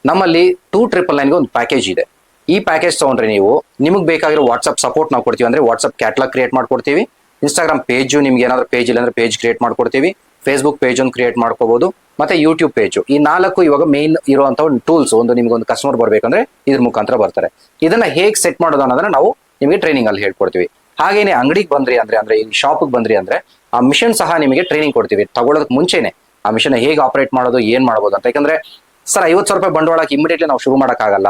ನಮ್ಮಲ್ಲಿ ಟೂ ಟ್ರಿಪಲ್ ನೈನ್ಗೆ ಒಂದು ಪ್ಯಾಕೇಜ್ ಇದೆ. ಈ ಪ್ಯಾಕೇಜ್ ತಗೊಂಡ್ರೆ ನೀವು ನಿಮಗೆ ಬೇಕಾಗಿರೋ ವಾಟ್ಸಪ್ ಸಪೋರ್ಟ್ ನಾವು ಕೊಡ್ತೀವಿ. ಅಂದ್ರೆ ವಾಟ್ಸಪ್ ಕ್ಯಾಟ್ಲಾಗ್ ಕ್ರಿಯೇಟ್ ಮಾಡ್ಕೊಡ್ತೀವಿ. ಇನ್ಸ್ಟಾಗ್ರಾಮ್ ಪೇಜು ನಿಮ್ಗೆ ಏನಾದ್ರು ಪೇಜ್ ಇಲ್ಲ ಅಂದ್ರೆ ಪೇಜ್ ಕ್ರಿಯೇಟ್ ಮಾಡ್ಕೊಡ್ತೀವಿ. ಫೇಸ್ಬುಕ್ ಪೇಜ್ ಒಂದು ಕ್ರಿಯೇಟ್ ಮಾಡ್ಕೋಬಹುದು ಮತ್ತೆ ಯೂಟ್ಯೂಬ್ ಪೇಜು ಈ ನಾಲ್ಕು ಇವಾಗ ಮೇನ್ ಇರುವಂತ ಒಂದು ಟೂಲ್ಸ್ ಒಂದು ನಿಮ್ಗೆ ಒಂದು ಕಸ್ಟಮರ್ ಬರ್ಬೇಕಂದ್ರೆ ಇದ್ರ ಮುಖಾಂತರ ಬರ್ತಾರೆ. ಇದನ್ನ ಹೇಗೆ ಸೆಟ್ ಮಾಡೋದು ಅನ್ನೋದನ್ನ ನಾವು ನಿಮಗೆ ಟ್ರೈನಿಂಗ್ ಅಲ್ಲಿ ಹೇಳ್ಕೊಡ್ತೀವಿ. ಹಾಗೇನೆ ಅಂಗಡಿಗೆ ಬಂದ್ರಿ ಅಂದ್ರೆ ಅಂದ್ರೆ ಈ ಶಾಪಿಗೆ ಬಂದ್ರಿ ಅಂದ್ರೆ, ಆ ಮಿಷನ್ ಸಹ ನಿಮಗೆ ಟ್ರೈನಿಂಗ್ ಕೊಡ್ತೀವಿ. ತಗೊಳ್ಳೋದಕ್ಕೆ ಮುಂಚೆನೆ ಆ ಮಿಷನ್ ಹೇಗೆ ಆಪರೇಟ್ ಮಾಡೋದು, ಏನ್ ಮಾಡ್ಬೋದು ಅಂತ. ಯಾಕಂದ್ರೆ, ಸರ್, ಐವತ್ತು ಸಾವಿರ ರೂಪಾಯಿ ಬಂಡವಾಳಕ್ಕೆ ಇಮಿಡಿಯೇಟ್ಲಿ ನಾವು ಶುರು ಮಾಡೋಕ್ಕಾಗಲ್ಲ.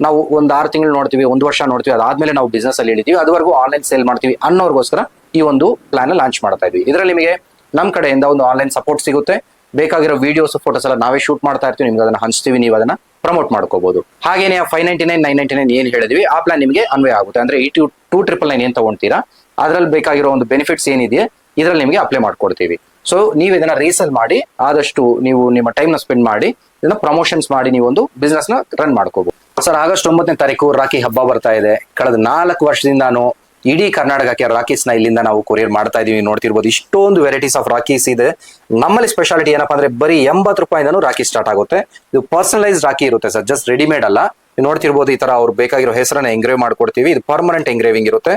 ನಾವು ಒಂದು ಆರು ತಿಂಗಳು ನೋಡ್ತೀವಿ, ಒಂದು ವರ್ಷ ನೋಡ್ತೀವಿ, ಅದಾದ್ಮೇಲೆ ನಾವು ಬಿಸ್ನೆಸ್ ಅಲ್ಲಿ ಇಳಿತೀವಿ, ಅದುವರೆಗೂ ಆನ್ಲೈನ್ ಸೇಲ್ ಮಾಡ್ತೀವಿ ಅನ್ನೋರ್ಗೋಸ್ಕರ ಈ ಒಂದು ಪ್ಲಾನ್ ಲಾಂಚ್ ಮಾಡ್ತಾ ಇದ್ವಿ. ಇದರಲ್ಲಿ ನಿಮಗೆ ನಮ್ಮ ಕಡೆಯಿಂದ ಒಂದು ಆನ್ಲೈನ್ ಸಪೋರ್ಟ್ ಸಿಗುತ್ತೆ. ಬೇಕಾಗಿರೋ ವಿಡಿಯೋಸ್ ಫೋಟೋಸ್ ಎಲ್ಲ ನಾವೇ ಶೂಟ್ ಮಾಡ್ತಾ ಇರ್ತೀವಿ, ನಿಮ್ಗೆ ಅದನ್ನ ಹಂಚ್ತೀವಿ, ನೀವು ಅದನ್ನ ಪ್ರಮೋಟ್ ಮಾಡ್ಕೋಬಹುದು ಹಾಗೇನೆ five ninety nine nine ninety nine ಏನ್ ಹೇಳಿದ್ವಿ, ಆ ಪ್ಲಾನ್ ನಿಮಗೆ ಅನ್ವಯ ಆಗುತ್ತೆ. ಅಂದ್ರೆ ಈ ಟೂ ಟೂ ಟ್ರಿಪಲ್ ನೈನ್ ಏನ್ ತಗೊಂತೀರಾ, ಅದ್ರಲ್ಲಿ ಬೇಕಾಗಿರೋ ಒಂದು ಬೆನಿಫಿಟ್ಸ್ ಏನಿದೆ ಇದ್ರಲ್ಲಿ ನಿಮಗೆ ಅಪ್ಲೈ ಮಾಡ್ಕೊಡ್ತೀವಿ. ಸೊ ನೀವು ಇದನ್ನ ರೀಸೇಲ್ ಮಾಡಿ, ಆದಷ್ಟು ನೀವು ನಿಮ್ಮ ಟೈಮ್ನ ಸ್ಪೆಂಡ್ ಮಾಡಿ, ಇದನ್ನ ಪ್ರಮೋಷನ್ಸ್ ಮಾಡಿ ನೀವು ಒಂದು ಬಿಸ್ನೆಸ್ನ ರನ್ ಮಾಡ್ಕೋಬಹುದು ಸರ್, ಆಗಸ್ಟ್ ಒಂಬತ್ತನೇ ತಾರೀಕು ರಾಖಿ ಹಬ್ಬ ಬರ್ತಾ ಇದೆ. ಕಳೆದ ನಾಲ್ಕು ವರ್ಷದಿಂದ ನಾನು ಇಡೀ ಕರ್ನಾಟಕಕ್ಕೆ ರಾಕೀಸ್ನ ಇಲ್ಲಿಂದ ನಾವು ಕೊರಿಯರ್ ಮಾಡ್ತಾ ಇದೀವಿ ನೋಡ್ತಿರ್ಬೋದು ಇಷ್ಟೊಂದು ವೆರೈಟೀಸ್ ಆಫ್ ರಾಕೀಸ್ ಇದೆ. ನಮ್ಮಲ್ಲಿ ಸ್ಪೆಷಾಲಿಟಿ ಏನಪ್ಪಾ ಅಂದ್ರೆ ಬರೀ ಎಂಬತ್ತು ರೂಪಾಯಿಂದನೂ ರಾಕಿ ಸ್ಟಾರ್ಟ್ ಆಗುತ್ತೆ. ಇದು ಪರ್ಸನಲೈಸ್ ರಾಕಿ ಇರುತ್ತೆ ಸರ್ ಜಸ್ಟ್ ರೆಡಿಮೇಡ್ ಅಲ್ಲ. ನೋಡ್ತಿರ್ಬೋದು ಈ ತರ ಅವ್ರು ಬೇಕಾಗಿರೋ ಹೆಸರನ್ನ ಎಂಗ್ರೇವ್ ಮಾಡ್ಕೊಡ್ತೀವಿ. ಇದು ಪರ್ಮನೆಂಟ್ ಎಂಗ್ರೇವಿಂಗ್ ಇರುತ್ತೆ.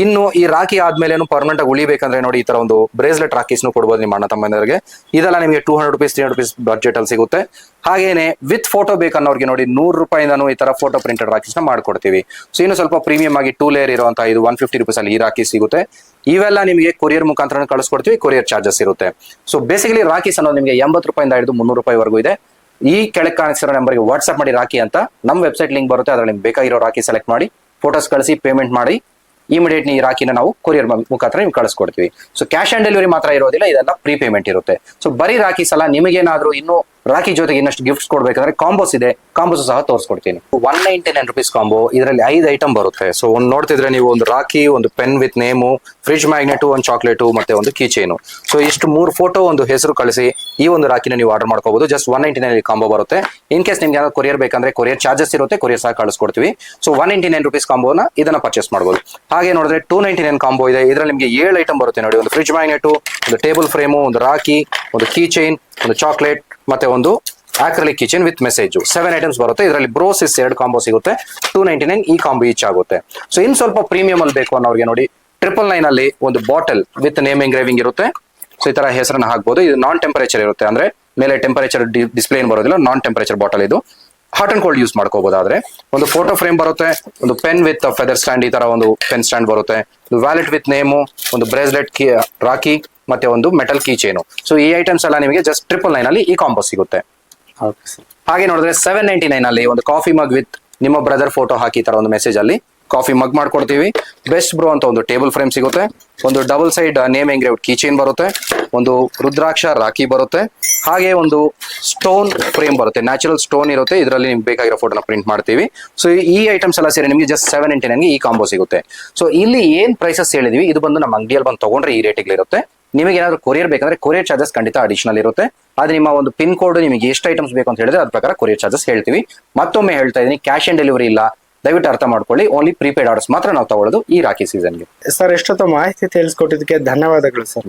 ಇನ್ನು ಈ ರಾಕಿ ಆದ್ಮೇಲೆ ಪರ್ಮನೆಂಟ್ ಆಗಿ ಉಳಿಬೇಕಂದ್ರೆ ನೋಡಿ ಈ ತರ ಒಂದು ಬ್ರೇಸ್ಲೆಟ್ ರಾಕೀಸ್ನು ಕೊಡ್ಬೋದು ನಿಮ್ಮ ಅಣ್ಣ ತಮ್ಮಂದರಿಗೆ. ಇದೆಲ್ಲ ನಿಮಗೆ two hundred rupees three hundred rupees budget ಅಲ್ಲಿ ಸಿಗುತ್ತೆ. ಹಾಗೇನೆ ವಿತ್ ಫೋಟೋ ಬೇಕನ್ನೋರಿಗೆ ನೋಡಿ ನೂರು ರೂಪಾಯಿಂದನೂ ಈ ತರ ಫೋಟೋ ಪ್ರಿಂಟೆಡ್ ರಾಕೀಸ್ನ ಮಾಡ್ಕೊಡ್ತೀವಿ. ಸೊ ಇನ್ನು ಸ್ವಲ್ಪ ಪ್ರೀಮಿಯಂ ಆಗಿ ಟೂ ಲೇಯರ್ ಇರುವಂತಹ ಇದು ಒನ್ ಫಿಫ್ಟಿ ರುಪೀಸ್ ಅಲ್ಲಿ ಈ ರಾಕಿ ಸಿಗುತ್ತೆ. ಇವೆಲ್ಲ ನಿಮಗೆ ಕೊರಿಯರ್ ಮುಖಾಂತರ ಕಳಿಸ್ಕೊಡ್ತೀವಿ ಕೊರಿಯರ್ ಚಾರ್ಜಸ್ ಇರುತ್ತೆ. ಸೊ ಬೇಸಿಕಲಿ ರಾಕೀಸ್ ಅನ್ನೋದು ನಿಮಗೆ ಎಂಬತ್ತು ರೂಪಾಯಿಂದ ಹಿಡಿದು ಮುನ್ನೂರು ರೂಪಾಯಿವರೆಗೂ ಇದೆ. ಈ ಕೆಳಗೆ ಕಾಣಿಸಿರೋ ನಂಬರ್ಗೆ ವಾಟ್ಸ್ಆಪ್ ಮಾಡಿ ರಾಖಿ ಅಂತ ನಮ್ಮ ವೆಬ್ಸೈಟ್ ಲಿಂಕ್ ಬರುತ್ತೆ, ಅದರಲ್ಲಿ ನಿಮ್ಗೆ ಬೇಕಾಗಿರೋ ರಾಖಿ ಸೆಲೆಕ್ಟ್ ಮಾಡಿ ಫೋಟೋಸ್ ಕಳಿಸಿ ಪೇಮೆಂಟ್ ಮಾಡಿ ಇಮಿಡಿಯೇಟ್ ಈ ರಾಖಿನ ನಾವು ಕೊರಿಯರ್ ಮುಖಾಂತರ ನಿಮ್ಗೆ ಕಳಿಸ್ಕೊಡ್ತೀವಿ. ಸೊ ಕ್ಯಾಶ್ ಆನ್ ಡೆಲಿವರಿ ಮಾತ್ರ ಇರೋದಿಲ್ಲ, ಇದೆಲ್ಲ ಪ್ರೀ ಪೇಮೆಂಟ್ ಇರುತ್ತೆ. ಸೊ ಬರೀ ರಾಖಿ ಸಲ ನಿಮಗೇನಾದ್ರೂ ಇನ್ನು ರಾಖಿ ಜೊತೆಗೆ ಇನ್ನಷ್ಟು ಗಿಫ್ಟ್ಸ್ ಕೊಡ್ಬೇಕಂದ್ರೆ ಕಾಂಬೋಸ್ ಇದೆ. ಕಾಂಬೋಸ್ ಸಹ ತೋರಿಸ್ಕೊಡ್ತೀನಿ. One ninety nine rupees combo ಇದರಲ್ಲಿ ಐದು ಐಟಮ್ ಬರುತ್ತೆ. ಸೊ ಒಂದು ನೋಡ್ತಿದ್ರೆ ನೀವು ಒಂದು ರಾಖಿ, ಒಂದು pen with name fridge magnet ಒಂದು ಚಾಕ್ಲೇಟು ಮತ್ತೆ ಒಂದು ಕೀಚೇನು ಸೊ ಇಷ್ಟು ಮೂರು ಫೋಟೋ ಒಂದು ಹೆಸರು ಕಳಿಸಿ ಈ ಒಂದು ರಾಖಿನ ನೀವು ಆರ್ಡರ್ ಮಾಡ್ಕೋಬಹುದು just one ninety nine combo ಬರುತ್ತೆ. ಇನ್ ಕೇಸ್ ನಿಮ್ಗೆ ಯಾವ್ದು ಕೊರಿಯರ್ ಬೇಕಂದ್ರೆ ಕೊರಿಯರ್ ಚಾರ್ಜಸ್ ಇರುತ್ತೆ ಕೊರಿಯರ್ ಸಹ ಕಳಿಸ್ಕೊಡ್ತೀವಿ. So one ninety nine rupees ಕಾಂಬೋನ ಇದನ್ನ ಪರ್ಚೇಸ್ ಮಾಡಬಹುದು ಹಾಗೆ ನೋಡಿದ್ರೆ ಟೂ ನೈಂಟಿ ನೈನ್ ಕಾಂಬೋ ಇದೆ. ಇದರಲ್ಲಿ ನಿಮಗೆ ಏಳು ಐಟಮ್ ಬರುತ್ತೆ ನೋಡಿ. ಒಂದು ಫ್ರಿಜ್ ಮ್ಯಾಗ್ನೆಟು ಒಂದು ಟೇಬಲ್ ಫ್ರೇಮು ಒಂದು ರಾಖಿ, ಒಂದು ಕೀ ಚೈನ್ ಒಂದು ಚಾಕ್ಲೇಟ್ ಮತ್ತೆ ಒಂದು acrylic keychain with message seven items ಬರುತ್ತೆ. ಇದರಲ್ಲಿ ಬ್ರೋಸಿಸ್ ಎರಡು ಕಾಂಬೋ ಸಿಗುತ್ತೆ. ಟೂ ನೈಂಟಿ ನೈನ್ ಈ ಕಾಂಬೋ ಈಚ್ ಆಗುತ್ತೆ. ಸೊ ಇನ್ ಸ್ವಲ್ಪ ಪ್ರೀಮಿಯಂ ಅಲ್ಲಿ ಬೇಕು ಅನ್ನೋರಿಗೆ ನೋಡಿ. ಟ್ರಿಪಲ್ ನೈನ್ ಅಲ್ಲಿ ಒಂದು ಬಾಟಲ್ ವಿತ್ ನೇಮ್ ಎಂಗ್ರೇವಿಂಗ್ ಇರುತ್ತೆ. ಸೊ ಈ ತರ ಹೆಸರನ್ನ ಹಾಕ್ಬೋದು. ಇದು ನಾನ್ ಟೆಂಪರೇಚರ್ ಇರುತ್ತೆ. ಅಂದ್ರೆ ಮೇಲೆ ಟೆಂಪರೇಚರ್ ಡಿಸ್ಪ್ಲೇ ಏನು ಬರೋದಿಲ್ಲ. ನಾನ್ ಟೆಂಪರೇಚರ್ ಬಾಟಲ್ ಇದು. ಹಾಟ್ ಅಂಡ್ ಕೋಲ್ಡ್ ಯೂಸ್ ಮಾಡ್ಕೋಬಹುದಾದ್ರೆ ಒಂದು ಫೋಟೋ ಫ್ರೇಮ್ ಬರುತ್ತೆ. ಒಂದು ಪೆನ್ ವಿತ್ ಫೆದರ್ ಸ್ಟ್ಯಾಂಡ್ ಈ ತರ ಒಂದು ಪೆನ್ ಸ್ಟ್ಯಾಂಡ್ ಬರುತ್ತೆ. ವ್ಯಾಲೆಟ್ ವಿತ್ ನೇಮು ಒಂದು ಬ್ರೇಸ್ಲೆಟ್ ರಾಕಿ ಮತ್ತೆ ಒಂದು ಮೆಟಲ್ ಕೀ ಚೈನು ಸೊ ಈ ಐಟಮ್ಸ್ ಎಲ್ಲ ನಿಮಗೆ ಜಸ್ಟ್ ಟ್ರಿಪಲ್ ನೈನ್ ಅಲ್ಲಿ ಈ ಕಾಂಬೋ ಸಿಗುತ್ತೆ. ಹಾಗೆ ನೋಡಿದ್ರೆ ಸೆವೆನ್ ನೈಂಟಿ ನೈನ್ ಅಲ್ಲಿ ಒಂದು ಕಾಫಿ ಮಗ್ ವಿತ್ ನಿಮ್ಮ ಬ್ರದರ್ ಫೋಟೋ ಹಾಕಿ ತರ ಒಂದು ಮೆಸೇಜ್ ಅಲ್ಲಿ ಕಾಫಿ ಮಗ್ ಮಾಡ್ಕೊಡ್ತೀವಿ. ಬೆಸ್ಟ್ ಬ್ರೋ ಅಂತ ಒಂದು ಟೇಬಲ್ ಫ್ರೇಮ್ ಸಿಗುತ್ತೆ. ಒಂದು double side name engrave key chain ಬರುತ್ತೆ. ಒಂದು ರುದ್ರಾಕ್ಷ ರಾಖಿ ಬರುತ್ತೆ. ಹಾಗೆ ಒಂದು ಸ್ಟೋನ್ ಫ್ರೇಮ್ ಬರುತ್ತೆ. ನ್ಯಾಚುರಲ್ ಸ್ಟೋನ್ ಇರುತ್ತೆ. ಇದರಲ್ಲಿ ನಿಮ್ಗೆ ಬೇಕಾಗಿರೋ ಫೋಟೋನ ಪ್ರಿಂಟ್ ಮಾಡ್ತೀವಿ. ಸೊ ಈ ಐಟಮ್ಸ್ ಎಲ್ಲ ಸೇರಿ ನಿಮಗೆ ಜಸ್ಟ್ ಸೆವೆನ್ ನೈಂಟಿ ನೈನ್ಗೆ ಈ ಕಾಂಬೋ ಸಿಗುತ್ತೆ. ಸೊ ಇಲ್ಲಿ ಏನ್ ಪ್ರೈಸಸ್ ಹೇಳಿದೀವಿ? ಇದು ಬಂದು ನಮ್ಮ ಅಂಗಡಿಯಲ್ಲಿ ಬಂದು ತಗೊಂಡ್ರೆ ಈ ರೇಟಿಗೆ ಇರುತ್ತೆ. ನಿಮಗೆ ಏನಾದರೂ ಕೊರಿಯರ್ ಬೇಕಂದ್ರೆ ಕೊರಿಯರ್ ಚಾರ್ಜಸ್ ಖಂಡಿತ ಅಡಿಷನಲ್ ಇರುತ್ತೆ. ಅದು ನಿಮ್ಮ ಒಂದು ಪಿನ್ ಕೋಡ್ ನಿಮಗೆ ಎಷ್ಟು ಐಟಮ್ಸ್ ಬೇಕು ಅಂತ ಹೇಳಿದ್ರೆ ಅದ್ರ ಪ್ರಕಾರ ಕೊರಿಯರ್ ಚಾರ್ಜಸ್ ಹೇಳ್ತೀವಿ. ಮತ್ತೊಮ್ಮೆ ಹೇಳ್ತಾ ಇದ್ದೀನಿ ಕ್ಯಾಶ್ ಆನ್ ಡೆಲಿವರಿ ಇಲ್ಲ. ದಯವಿಟ್ಟು ಅರ್ಥ ಮಾಡ್ಕೊಳ್ಳಿ. ಓನ್ಲಿ ಪ್ರೀಪೇಡ್ ಆರ್ಡರ್ಸ್ ಮಾತ್ರ ನಾವು ತಗೊಳ್ಳೋದು ಈ ರಾಖಿ ಸೀಸನ್ಗೆ ಸರ್, ಎಷ್ಟೊತ್ತು ಮಾಹಿತಿ ತಿಳಿಸ್ಕೊಟ್ಟಿದ್ದಕ್ಕೆ ಧನ್ಯವಾದಗಳು ಸರ್.